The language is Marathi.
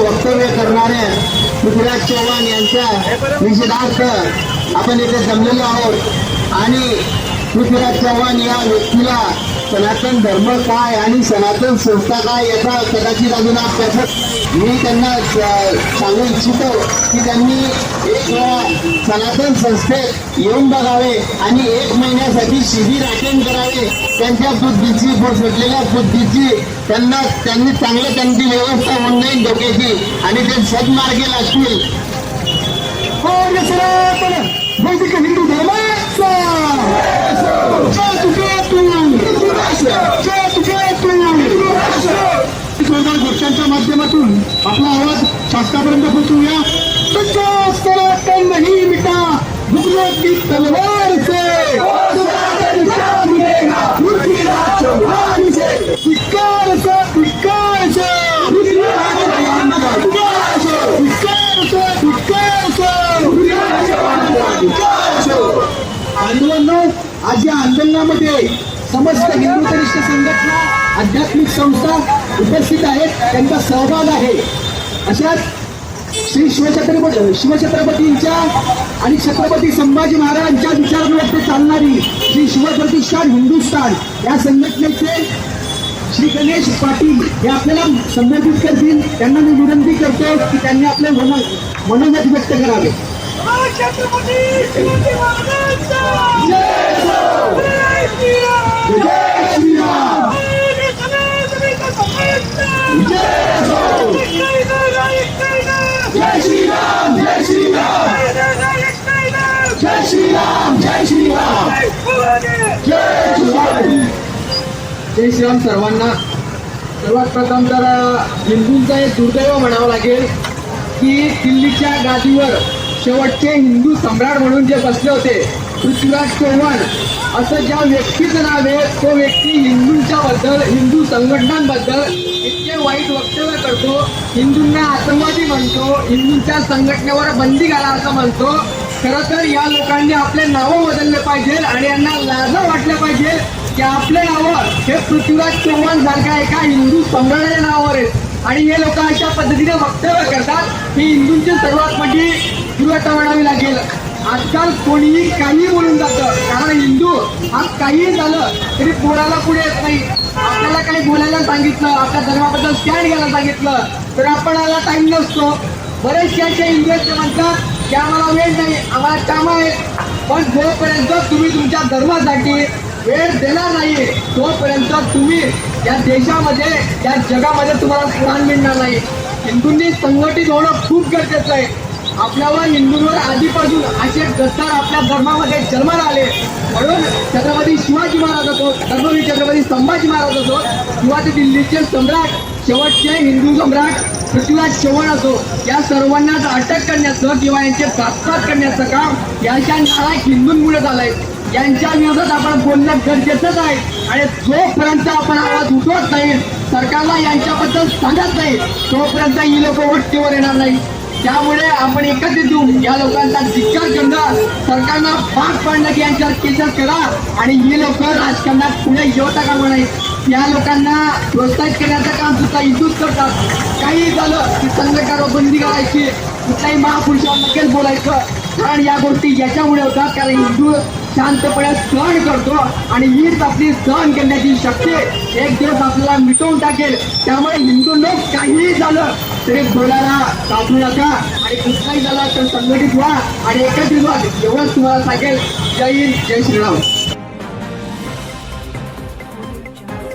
वक्तव्य करणाऱ्या पृथ्वीराज चव्हाण यांच्या निषेधार्थ आपण इथे जमलेलो आहोत आणि पृथ्वीराज चव्हाण या व्यक्तीला सनातन धर्म काय आणि सनातन संस्था काय याचा कदाचित अजून अभ्यासच मी त्यांना सांगू इच्छितो की त्यांनी एक वेळा सनातन संस्थेत येऊन बघावे आणि एक महिन्यासाठी शिबिर अटेंड करावे. त्यांच्या बुद्धीची सुटलेल्या बुद्धीची त्यांना त्यांनी चांगलं त्यांची व्यवस्था होऊन जाईल डोक्याची आणि ते सदमार्गे लागतील. हो वैदिक हिंदू धर्माचा जय तुझे तू जय तुझे तू दोन गोष्टींच्या माध्यमातून आपला आवाज शासनापर्यंत पोहोचवूया तुझ्या सनातन मिटा की तलवार से धिक्कार से धिक्कार से आज या आंदोलनामध्ये समस्त हिंदू कनिष्ठ संघटना आध्यात्मिक संस्था उपस्थित आहेत त्यांचा सहभाग आहे. अशाच श्री शिवछत्रपती शिवछत्रपतींच्या आणि छत्रपती संभाजी महाराजांच्या विचारांवरती चालणारी श्री शिवप्रतिष्ठान हिंदुस्थान या संघटनेचे श्री गणेश पाटील हे आपल्याला संबोधित करतील. त्यांना मी विनंती करतो की त्यांनी आपले मन मनोगत व्यक्त करावे. छत्रपती शिवाजी महाराजांचा जय श्रीराम जय श्रीराम जय श्रीराम। जय श्रीराम जय जय शिवाजी जय श्रीराम सर्वांना. सर्वात प्रथम तर हिंदूंचा एक दुर्दैव म्हणावं लागेल की दिल्लीच्या गादीवर शेवटचे हिंदू सम्राट म्हणून जे बसले होते पृथ्वीराज चव्हाण असं ज्या व्यक्तीचं नाव आहे तो व्यक्ती हिंदूंच्या बद्दल हिंदू संघटनांबद्दल वाईट वक्तव्य करतो हिंदूंना आतंकवादी म्हणतो हिंदूंच्या संघटनेवर बंदी घाला असं म्हणतो खरं तर या लोकांनी आपले नावं बदलले पाहिजे आणि यांना लाज वाटलं पाहिजे की आपले नावं हे पृथ्वीराज चव्हाण सारख्या एका हिंदू सम्राटाच्या नावावर आहेत. आणि हे लोक अशा पद्धतीने वक्तव्य करतात ही हिंदूंची सर्वात मोठी दुर्घटना म्हणावी लागेल. आजकाल कोणीही काही बोलून जातं. कारण हिंदू हा काहीही झालं तरी बोलायला पुढे येत नाही. आपल्याला काही बोलायला सांगितलं आपल्या धर्माबद्दल स्टँड घ्यायला सांगितलं तर आपण आला टाइम नसतो. बरेचसे असे हिंदू आहेत ते म्हणतात की आम्हाला वेळ नाही आम्हाला काम आहे. पण जोपर्यंत तुम्ही तुमच्या धर्मासाठी वेळ देणार नाही तोपर्यंत तुम्ही या देशामध्ये या जगामध्ये तुम्हाला स्थान मिळणार नाही. हिंदूंनी संघटित होणं खूप गरजेचं आहे. आपल्यावर हिंदूंवर आधीपासून असे गद्दार आपल्या धर्मामध्ये जन्माला आले. म्हणून छत्रपती शिवाजी महाराज असो धर्मवीर छत्रपती संभाजी महाराज असो किंवा ते दिल्लीचे सम्राट शेवटचे हिंदू सम्राट पृथ्वीराज चव्हाण असो या सर्वांनाच अटक करण्याचं किंवा यांचे घातपात करण्याचं काम यांच्या नारायक हिंदूंमुळे झालंय. यांच्या विरोधात आपण बोलणं गरजेचंच आहे. आणि जोपर्यंत आपण आवाज उठवत नाही सरकारला यांच्याबद्दल सांगत नाही तोपर्यंत ही लोक वट्टीवर येणार नाही त्यामुळे आपण एकत्रित येऊन या लोकांचा धिक्कार करणं सरकारनं भाग पाडणं की यांच्यावर केसेस करा आणि ही लोक राजकारणात पुढे येवता कामा नाही या लोकांना प्रोत्साहित करण्याचं काम सुद्धा इथूच करतात. काही झालं की संघकार बंदी घालायची. कुठल्याही महापुरुषावर नक्कीच बोलायचं. कारण या गोष्टी याच्यामुळे होतात. कारण हिंदू शांतपणे सहन करतो आणि हीच आपली सहन करण्याची शक्ती एक दिवस आपल्याला मिटवून टाकेल. त्यामुळे हिंदू लोक काहीही झालं तरी बोलायला साधू नका. आणि कुठलाही झाला तर संघटित व्हा. आणि एकत्रित व्हा एवढंच तुम्हाला सांगेल. जय हिंद जय श्रीराम.